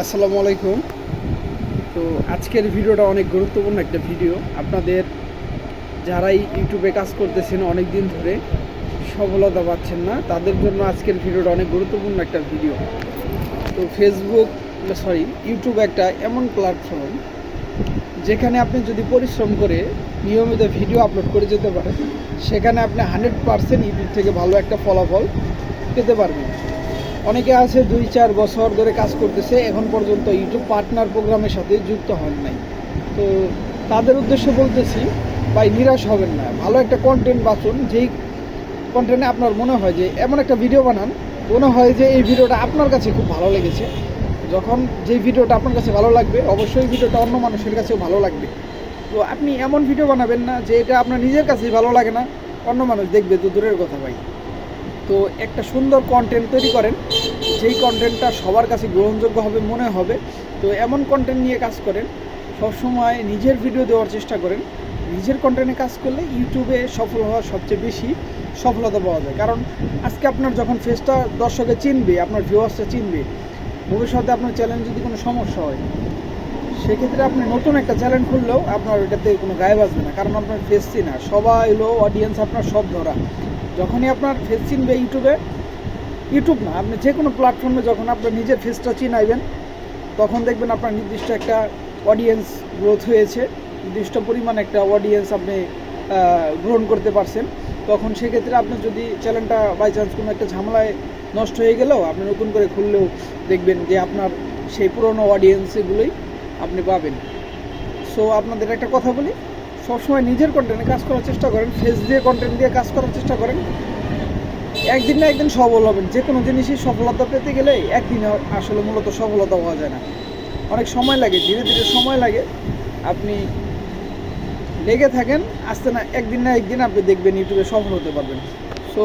আসসালামু আলাইকুম। তো আজকের ভিডিওটা অনেক গুরুত্বপূর্ণ একটা ভিডিও। আপনাদের যারাই ইউটিউবে কাজ করতেছেন অনেক দিন ধরে, সফলতা পাচ্ছেন না, তাদের জন্য আজকের ভিডিওটা অনেক গুরুত্বপূর্ণ একটা ভিডিও। তো ফেসবুক সরি ইউটিউব একটা এমন প্ল্যাটফর্ম যেখানে আপনি যদি পরিশ্রম করে নিয়মিত ভিডিও আপলোড করে যেতে পারেন, সেখানে আপনি হান্ড্রেড পারসেন্ট ইউটিউব থেকে ভালো একটা ফলাফল পেতে পারবেন। অনেকে আছে দুই চার বছর ধরে কাজ করতেছে, এখন পর্যন্ত ইউটিউব পার্টনার প্রোগ্রামের সাথে যুক্ত হন নাই। তো তাদের উদ্দেশ্য বলতেছি, ভাই নিরাশ হবেন না, ভালো একটা কন্টেন্ট বাঁচুন, যেই কন্টেন্টে আপনার মনে হয় যে এমন একটা ভিডিও বানান, মনে হয় যে এই ভিডিওটা আপনার কাছে খুব ভালো লেগেছে। যখন যে ভিডিওটা আপনার কাছে ভালো লাগবে, অবশ্যই ভিডিওটা অন্য মানুষের কাছেও ভালো লাগবে। তো আপনি এমন ভিডিও বানাবেন না যে এটা আপনার নিজের কাছেই ভালো লাগে না, অন্য মানুষ দেখবে, তো দূরের কথা ভাই। তো একটা সুন্দর কন্টেন্ট তৈরি করেন। যেই কন্টেন্টটা সবার কাছে গ্রহণযোগ্য হবে মনে হবে। তো এমন কন্টেন্ট নিয়ে কাজ করেন, সবসময় নিজের ভিডিও দেওয়ার চেষ্টা করেন। নিজের কন্টেন্টে কাজ করলে ইউটিউবে সফল হওয়ার সবচেয়ে বেশি সফলতা পাওয়া যায়। কারণ আজকে আপনার যখন ফেসটা দর্শকে চিনবে, আপনার ভিউয়ার্সটা চিনবে, ভবিষ্যতে আপনার চ্যালেঞ্জ যদি কোনো সমস্যা হয়, সেক্ষেত্রে আপনি নতুন একটা চ্যালেঞ্জ খুললেও আপনার এটাতে কোনো গায়ে বাজবে না। কারণ আপনার ফেস চিনা। সবাই হলো অডিয়েন্স আপনার সব ধরা। যখনই আপনার ফেস চিনবে ইউটিউবে ইউটিউব না, আপনি যে কোনো প্ল্যাটফর্মে যখন আপনার নিজের ফেসটা চিনাইবেন, তখন দেখবেন আপনার নির্দিষ্ট একটা অডিয়েন্স গ্রোথ হয়েছে, নির্দিষ্ট পরিমাণ একটা অডিয়েন্স আপনি গ্রহণ করতে পারছেন। তখন সেক্ষেত্রে আপনি যদি চ্যানেলটা বাই চান্স কোনো একটা ঝামেলায় নষ্ট হয়ে গেলেও আপনি নতুন করে খুললেও দেখবেন যে আপনার সেই পুরনো অডিয়েন্সগুলোই আপনি পাবেন। সো আপনাদের একটা কথা বলি সবসময় নিজের কন্টেন্টে কাজ করার চেষ্টা করেন ফেস দিয়ে কন্টেন্ট দিয়ে কাজ করার চেষ্টা করেন। একদিন না একদিন সফল হবেন। যে কোনো জিনিসই সফলতা পেতে গেলে একদিনে আসলে মূলত সফলতা পাওয়া যায় না। অনেক সময় লাগে, ধীরে ধীরে সময় লাগে। আপনি লেগে থাকেন, আসতে না, একদিন না একদিন আপনি দেখবেন ইউটিউবে সফল হতে পারবেন। সো